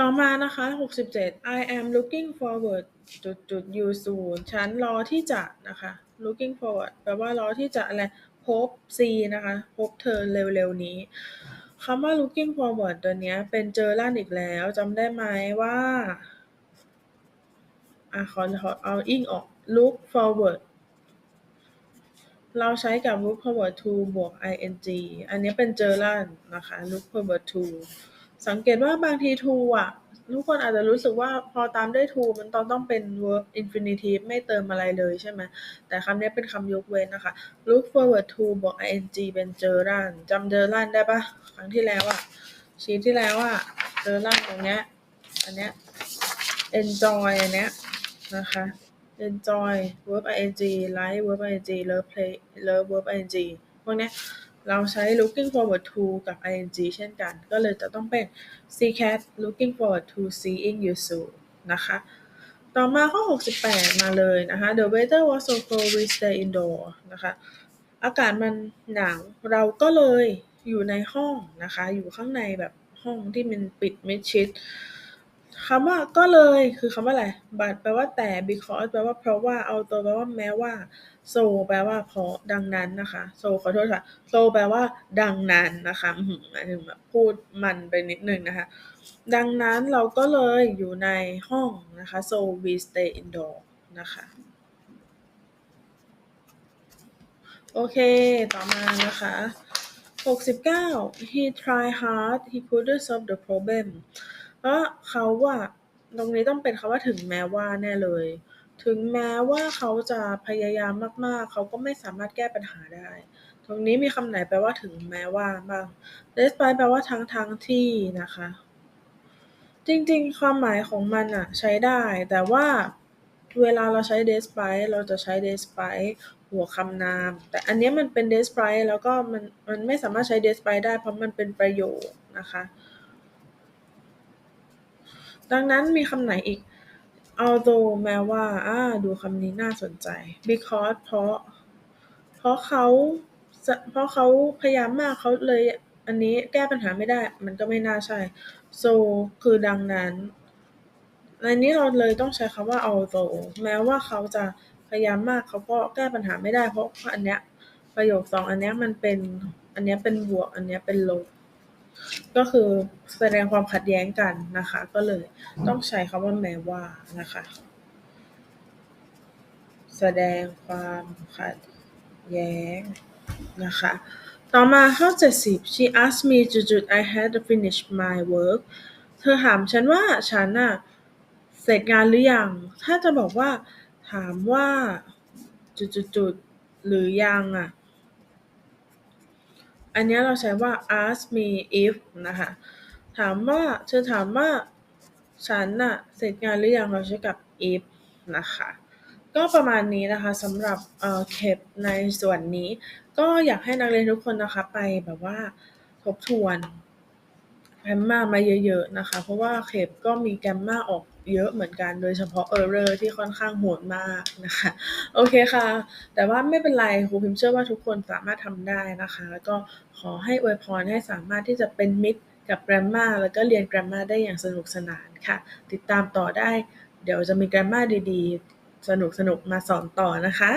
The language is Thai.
ต่อมานะคะ 67 I am looking forward จุดจุด you soon ฉันรอที่จะนะคะ looking forward แปลว่ารอที่จะอะไร hope see นะคะ hope เธอเร็วๆนี้คำว่า looking forward ตัวนี้เป็นเจอลั่นอีกแล้วจำได้ไหมว่าอะขอขอเอาอิงออก look forward เราใช้กับ look forward to บวก ing อันนี้เป็นเจอลั่นนะคะ look forward to สังเกตว่าบางที to อะ ทุกคนอาจจะรู้สึกว่าพอตามด้วย to มันต้องต้องเป็น verb infinitive ไม่เติมอะไรเลยใช่ไหม แต่คำนี้เป็นคำยกเว้นนะคะ look forward to บวก ing เป็นเจอรันจำเจอรันได้ปะครั้งที่แล้วอะชีที่แล้วอะเจอรันตรงเนี้ยอันเนี้ย enjoy อันเนี้ยนะคะ enjoy verb ing like verb ing love play love verb ing พวกเนี้ย เราใช้ looking forward to กับ ing เช่นกัน ก็เลยจะต้องเป็น see cat looking forward to seeing you soon นะคะ ต่อมาข้อ 68 มาเลยนะคะ the weather was so cold we stay indoor นะคะ อากาศมันหนาว เราก็เลยอยู่ในห้องนะคะ อยู่ข้างในแบบห้องที่มันปิดมิดชิด คำว่าก็เลยคือคำว่าอะไร but แปลว่าแต่ because แปลว่าเพราะว่า although แปลว่าแม้ว่า so แปลว่าเพราะดังนั้นนะคะ so ขอโทษค่ะ so แปลว่า ดังนั้นนะคะหมายถึงแบบพูดมันไปนิดนึงนะคะ ดังนั้นเราก็เลยอยู่ในห้องนะคะ so we stay indoor นะคะโอเค ต่อมานะคะ 69 he tried hard he couldn't solve the problem เพราะเขาว่าตรงนี้ต้องเป็นคำว่าถึงแม้ว่าแน่เลย ถึงแม้ว่าเขาจะพยายามมากๆ เขาก็ไม่สามารถแก้ปัญหาได้ ตรงนี้มีคำไหนแปลว่าถึงแม้ว่าบ้าง despite แปลว่าทั้งทั้งที่นะคะ จริงๆ ความหมายของมันอะใช้ได้ แต่ว่าเวลาเราใช้ despite เราจะใช้ despite หัวคำนาม แต่อันนี้มันเป็น despite แล้วก็มันมันไม่สามารถใช้ despite ได้เพราะมันเป็นประโยคนะคะ ดังนั้นมีคำไหนอีก although แม้ว่า อ่า ดูคำนี้น่าสนใจ because เพราะ เพราะเขา เพราะเขาพยายามมากเขาเลย อันนี้แก้ปัญหาไม่ได้ มันก็ไม่น่าใช่ so คือดังนั้น ในนี้เราเลยต้องใช้คำว่า although แม้ว่าเขาจะพยายามมากเขาก็แก้ปัญหาไม่ได้ เพราะอันเนี้ยประโยคสองอันเนี้ยมันเป็น อันเนี้ยเป็นบวก อันเนี้ยเป็นลบ ก็คือแสดงความขัดแย้งกันนะคะ ก็เลยต้องใช้คำว่าแม้ว่านะคะ แสดงความขัดแย้งนะคะต่อมาข้อ70 she asked me จุดๆ I had finished my work เธอถามฉันว่าฉันน่ะเสร็จงานหรือยัง ถ้าจะบอกว่า ถามว่าจุดๆๆหรือยังอะ อันนี้เราใช้ว่า ask me if นะคะ ถามว่าเธอถามว่าฉันน่ะเสร็จงานหรือยังเราใช้กับ if นะคะ ก็ประมาณนี้นะคะสำหรับเอ่อเข็บในส่วนนี้ ก็อยากให้นักเรียนทุกคนนะคะไปแบบว่าทบทวน แกรมมามาเยอะๆนะคะ เพราะว่าเคปก็มีแกรมมาออกเยอะเหมือนกัน โดยเฉพาะ error ที่ค่อนข้างโหดมากนะคะ โอเคค่ะ แต่ว่าไม่เป็นไรครูพิมเชื่อว่าทุกคนสามารถทำได้นะคะ แล้วก็ขอให้อวยพรให้สามารถที่จะเป็นมิตรกับ grammar แล้วก็เรียน grammar ได้อย่างสนุกสนานค่ะ ติดตามต่อได้ เดี๋ยวจะมี grammar ดีๆ สนุกๆ มาสอนต่อนะคะ